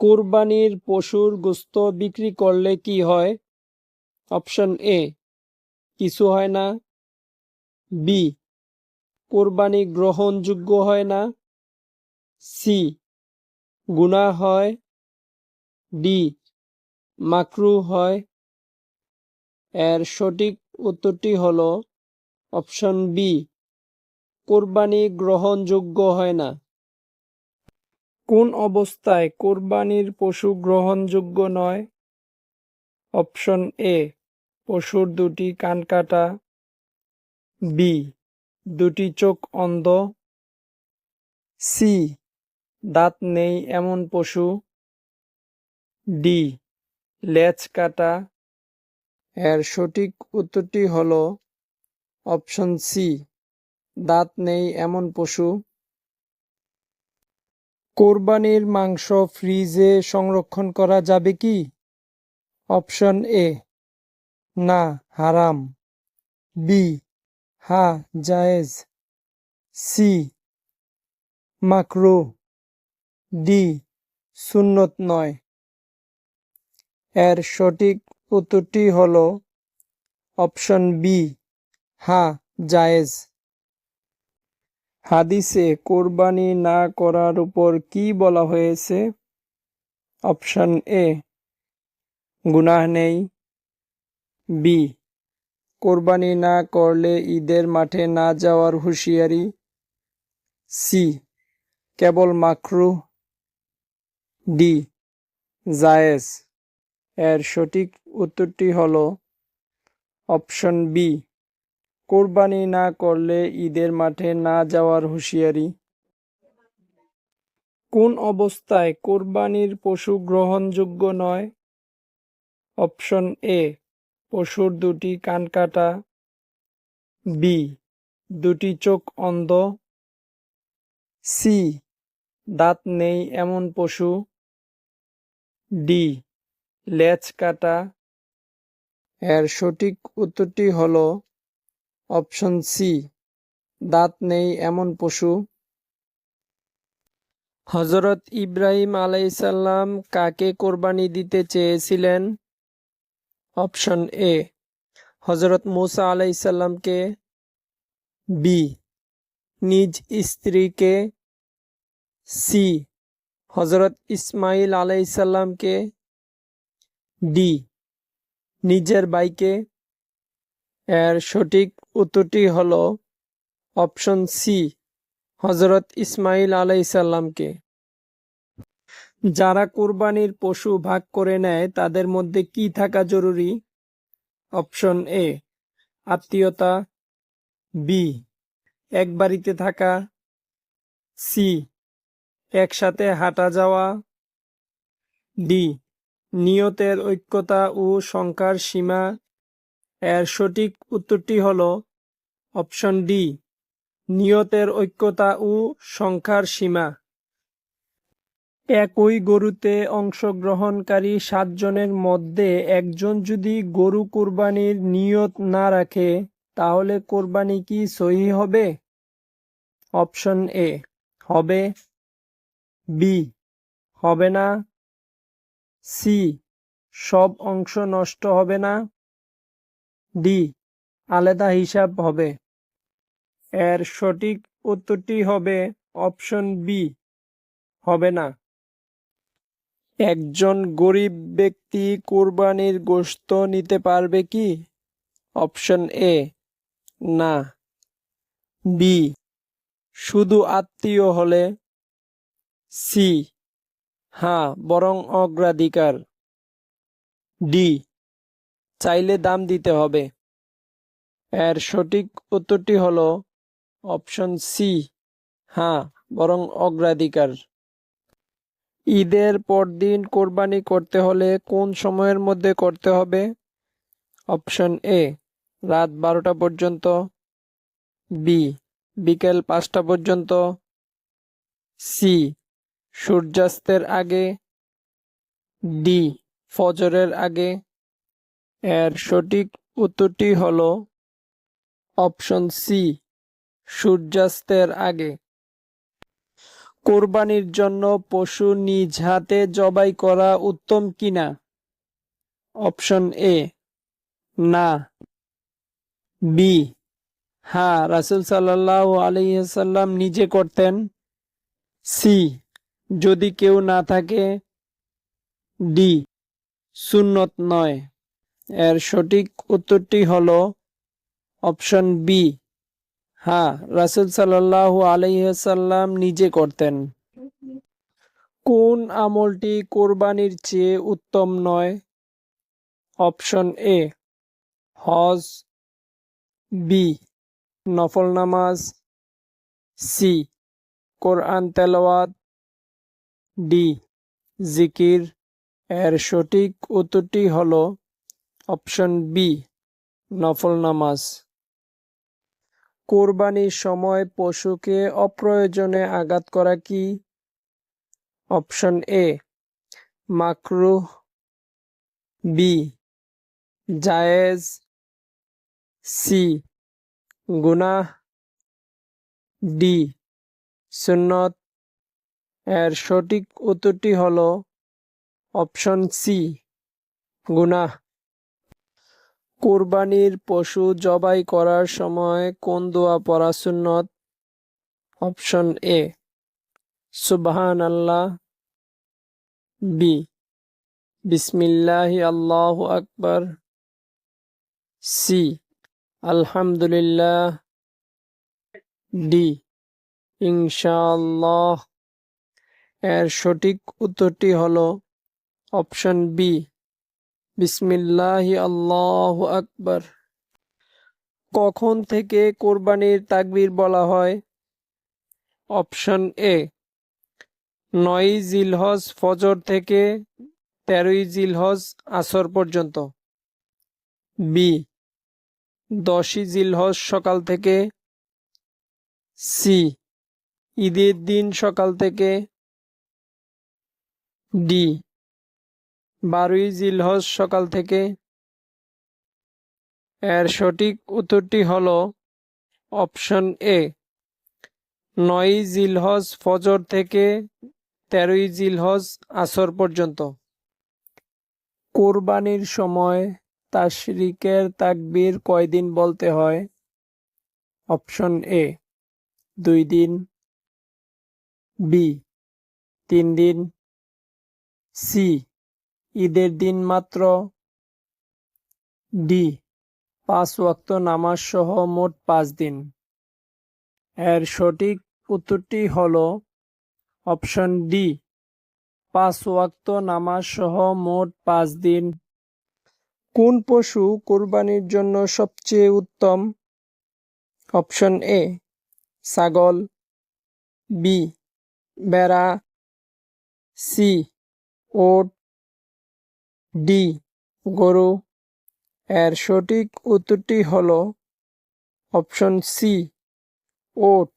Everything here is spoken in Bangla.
কোরবানির পশুর গোস্ত বিক্রি করলে কি হয়? অপশন এ, কিছু হয় না। বি, কোরবানি গ্রহণযোগ্য হয় না। সি, গুনাহ হয়। ডি মাকরু হয়। এর সঠিক উত্তরটি হল অপশন বি, কোরবানি গ্রহণযোগ্য হয় না। কোন অবস্থায় কোরবানির পশু গ্রহণযোগ্য নয়? অপশন এ, পশুর দুটি কান কাটা। বি, দুটি চোখ অন্ধ। সি, দাঁত নেই এমন পশু। ডি, লেজ কাটা। এর সঠিক উত্তরটি হল অপশন সি, দাঁত নেই এমন পশু। কোরবানির মাংস ফ্রিজে সংরক্ষণ করা যাবে কি? অপশন এ, না, হারাম। বি, হা, জায়েজ। সি, মাকরু। ডি, সুন্নত নয়। এর সঠিক উত্তরটি হল অপশন বি, হা, জায়েজ। হাদিসে কোরবানি না করার উপর কি বলা হয়েছে? অপশন এ, গুনাহ নেই। বি, কোরবানি না করলে ঈদের মাঠে না যাওয়ার হুঁশিয়ারি। সি, কেবল মাকরু। ডি, জায়েজ। এর সঠিক উত্তরটি হলো অপশন বি। কোরবানি না করলে ঈদের মাঠে না যাওয়ার হুঁশিয়ারি। কোন অবস্থায় কোরবানির পশু গ্রহণযোগ্য নয়? অপশন এ, পশুর দুটি কান কাটা। বি, দুটি চোখ অন্ধ। সি, দাঁত নেই এমন পশু। ডি, লেজ কাটা। এর সঠিক উত্তরটি হলো অপশন সি, দাঁত নেই এমন পশু। হজরত ইব্রাহিম আলাইসাল্লাম কাকে কোরবানি দিতে চেয়েছিলেন? অপশন এ হজরত মুসা আলাইসাল্লামকে বি, নিজ স্ত্রীকে। সি হজরত ইসমাইল আলাইসাল্লামকে ডি, নিজের বাইকে এর সঠিক উত্তরটি হল অপশন সি হজরত ইসমাইল আলাইসাল্লামকে যারা কোরবানির পশু ভাগ করে নেয়, তাদের মধ্যে কি থাকা জরুরি? অপশন এ, আত্মীয়তা। বি, এক বাড়িতে থাকা। সি, একসাথে হাঁটা যাওয়া। ডি, নিয়তের ঐক্যতা ও সংখ্যার সীমা এর সঠিক উত্তরটি হল অপশন ডি, নিয়তের ঐক্যতা ও সংখ্যার সীমা। একই গরুতে অংশগ্রহণকারী সাতজনের মধ্যে একজন যদি গরু কোরবানির নিয়ত না রাখে, তাহলে কোরবানি কি সহি হবে? অপশন এ, হবে। বি, হবে না। সি, সব অংশ নষ্ট হবে না। ডি, আলাদা হিসাব হবে। এর সঠিক উত্তরটি হবে অপশন বি, হবে না। একজন গরিব ব্যক্তি কোরবানির গোশত নিতে পারবে কি? অপশন এ, না। বি, শুধু আত্মীয় হলে। সি হ্যাঁ বরং অগ্রাধিকার। ডি চাইলে দাম দিতে হবে। এর সঠিক উত্তরটি হলো অপশন সি হ্যাঁ বরং অগ্রাধিকার। ঈদের পরদিন কোরবানি করতে হলে কোন সময়ের মধ্যে করতে হবে? অপশন এ রাত বারোটা পর্যন্ত। বি বিকেল পাঁচটা পর্যন্ত। সি সূর্যাস্তের আগে। ডি ফজরের আগে। এর সঠিক উত্তরটি হলো অপশন সি, সূর্যাস্তের আগে। কোরবানির জন্য পশু নিজ হাতে জবাই করা উত্তম কিনা? অপশন এ, না। বি হ্যাঁ রাসুল সাল্লাহ আলহিহাল্লাম নিজে করতেন। সি, যদি কেউ না থাকে। ডি, সুন্নত নয়। এর সঠিক উত্তরটি হলো অপশন বি। হ্যাঁ রাসুল সাল্লাহ আলহিহাল্লাম নিজে করতেন। কোন আমলটি কোরবানির চেয়ে উত্তম নয়? Option A, Hodge. বি, নফল নামাজ। সি, কোরআন তেলাওয়াত। ডি, জিকির। এর সঠিক উত্তরটি হল অপশন বি নফল নামাজ। কোরবানির সময় পশুকে অপ্রয়োজনে আঘাত করা কি? অপশন এ মাকরুহ। বি জায়েজ। সি গুনাহ। ডি সুন্নত। এর সঠিক উত্তরটি হল অপশন সি গুনাহ। কোরবানির পশু জবাই করার সময় কোন দোয়া পড়া সুন্নত? অপশন এ সুবহান আল্লাহ বি, বিসমিল্লাহ আল্লাহ আকবর। সি, আলহামদুলিল্লাহ। ডি, ইনশাআল্লাহ। এর সঠিক উত্তরটি হলো অপশন বি বিসমিল্লাহ আল্লাহ আকবর। কখন থেকে কোরবানির তাকবির বলা হয়? অপশন এ, নয় জিলহজ ফজর থেকে তেরোই জিলহজ আসর পর্যন্ত। বি দশই জিলহজ সকাল থেকে। সি, ঈদের দিন সকাল থেকে। ডি বারোই জিলহজ সকাল থেকে। এর সঠিক উত্তরটি হল অপশন এ, নয় জিলহজ ফজর থেকে তেরোই জিলহজ আসর পর্যন্ত। কোরবানির সময় তাশরিকের তাকবীর কয়দিন বলতে হয়? অপশন এ, দুই দিন। বি, তিন দিন। সি ঈদের দিন মাত্র ডি, পাঁচ ওয়াক্ত নামাজ সহ মোট পাঁচ দিন। এর সঠিক উত্তরটি হল অপশন ডি, পাঁচ ওয়াক্ত নামাজ সহ মোট পাঁচ দিন। কোন পশু কোরবানির জন্য সবচেয়ে উত্তম? অপশন এ, ছাগল। বি, বেড়া। সি, ওট। ডি গরু। এর সঠিক উত্তরটি হল অপশন সি ওট।